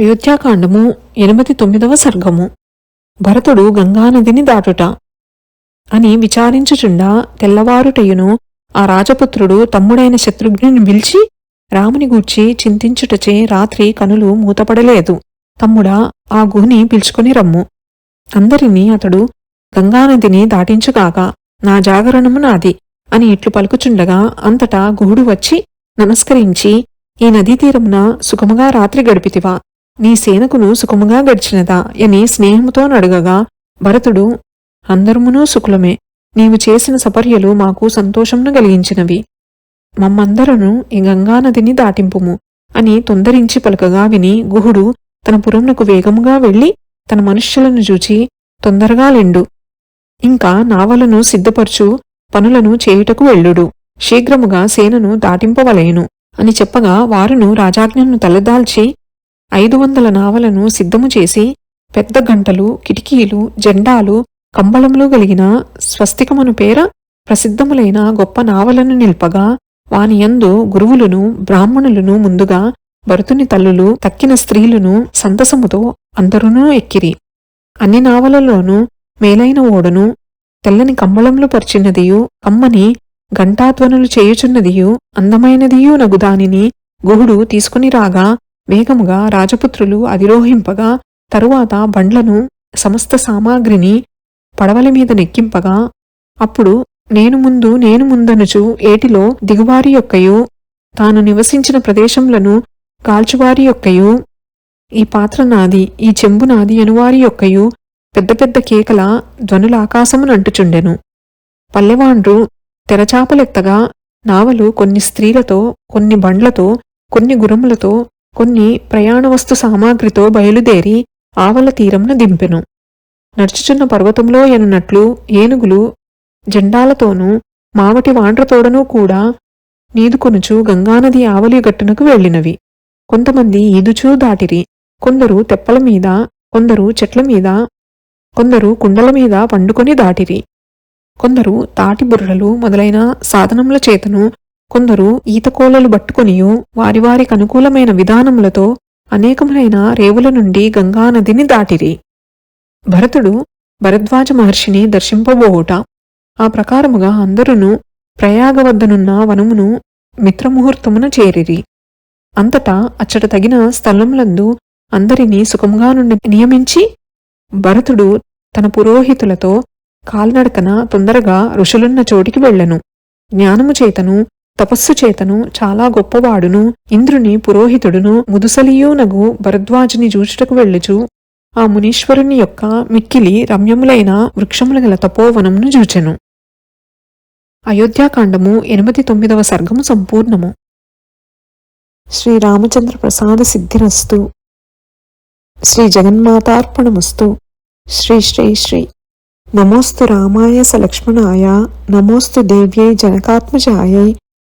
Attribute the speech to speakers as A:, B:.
A: అయోధ్యాకాండము ఎనిమిది తొమ్మిదవ సర్గము. భరతుడు గంగానదిని దాటుట అని విచారించుచుండా తెల్లవారుటయును ఆ రాజపుత్రుడు తమ్ముడైన శత్రుఘ్నుని పిలిచి రాముని గూర్చి చింతించుటచే రాత్రి కనులు మూతపడలేదు. తమ్ముడా ఆ గుహని పిలుచుకొని రమ్ము. అందరినీ అతడు గంగానదిని దాటించుగాక నా జాగరణము నాది అని ఇట్లు పలుకుచుండగా అంతటా గుహుడు వచ్చి నమస్కరించి ఈ నదీ తీరమున సుఖముగా రాత్రి గడిపితివా? నీ సేనకును సుఖముగా గడిచినదా? అని స్నేహముతో నడుగగా భరతుడు అందరమునూ సుఖులమే నీవు చేసిన సపర్యలు మాకు సంతోషమును కలిగించినవి. మమ్మందరను ఈ గంగానదిని దాటింపుము అని తొందరించి పలకగా విని గుహుడు తన పురమునకు వేగముగా వెళ్ళి తన మనుష్యులను చూచి తొందరగా లెండు. ఇంకా నావలను సిద్ధపరచు పనులను చేయుటకు వెళ్ళుడు. శీఘ్రముగా సేనను దాటింపవలేను అని చెప్పగా వారును రాజాజ్ఞను తలదాల్చి ఐదు వందల నావలను సిద్ధము చేసి పెద్ద గంటలు కిటికీలు జెండాలు కంబళములు కలిగిన స్వస్తికమును పేర ప్రసిద్ధములైన గొప్ప నావలను నిల్పగా వానియందు గురువులను బ్రాహ్మణులను ముందుగా భరతుని తల్లులు తక్కిన స్త్రీలను సంతసముతో అందరూనూ ఎక్కిరి. అన్ని నావలలోనూ మేలైన ఓడను తెల్లని కంబళంలో పరిచినదియు కమ్మని ఘంటాధ్వనులు చేయుచున్నదియు అందమైనదియు నగు దానిని గుహుడు తీసుకుని రాగా వేగముగా రాజపుత్రులు అధిరోహింపగా తరువాత బండ్లను సమస్త సామాగ్రిని పడవల మీద నెక్కింపగా అప్పుడు నేను ముందు నేను ముందనుచు ఏటిలో దిగువారి యొక్కయు తాను నివసించిన ప్రదేశములను కాల్చువారి యొక్కయు ఈ పాత్ర నాది ఈ చెంబు నాది అనువారి యొక్కయు పెద్ద పెద్ద కేకల ధ్వనుల ఆకాశమునంటుచుండెను. పల్లెవాండ్రు తెరచాపలెత్తగా నావలు కొన్ని స్త్రీలతో కొన్ని బండ్లతో కొన్ని గురములతో కొన్ని ప్రయాణ వస్తు సామాగ్రితో బయలుదేరి ఆవల తీరంన దింపెను. నడుచుచున్న పర్వతంలో ఎనున్నట్లు ఏనుగులు జెండాలతోనూ మావటి వాండ్రతోడనూ కూడా నీదుకొనుచు గంగానది ఆవలి గట్టునకు వెళ్ళినవి. కొంతమంది ఈదుచూ దాటిరి. కొందరు తెప్పల మీద కొందరు చెట్ల మీద కొందరు కుండల మీద పండుకొని దాటిరి. కొందరు తాటి బుర్రలు మొదలైన సాధనముల చేతను కొందరు ఈతకోలలు పట్టుకొనియు వారి వారికి అనుకూలమైన విధానములతో అనేకములైన రేవుల నుండి గంగానదిని దాటిరి. భరతుడు భరద్వాజ మహర్షిని దర్శింపబోవుట ఆ ప్రకారముగా అందరును ప్రయాగ వద్దనున్న వనమును మిత్రముహూర్తమున చేరిరి. అంతటా అచ్చట తగిన స్థలములందు అందరినీ సుఖంగా నుండి నియమించి భరతుడు తన పురోహితులతో కాల్నడకన తొందరగా ఋషులున్న చోటికి వెళ్ళను. జ్ఞానము చేతను తపస్సు చేతను చాలా గొప్పవాడును ఇంద్రుని పురోహితుడును ముదుసలియోనగు భరద్వాజుని జూచుటకు వెళ్ళుచు ఆ మునీశ్వరుని యొక్క మిక్కిలి రమ్యములైన వృక్షముల గల తపోవనమును జూచెను. అయోధ్యాకాండము ఎనిమిది తొమ్మిదవ సర్గము సంపూర్ణము. శ్రీరామచంద్ర ప్రసాద సిద్ధిరస్తు. శ్రీ జగన్మాతార్పణమస్తు. శ్రీ శ్రీ శ్రీ. నమోస్తు రామాయ సలక్ష్మణాయ నమోస్తు దేవ్యై జనకాత్మజాయై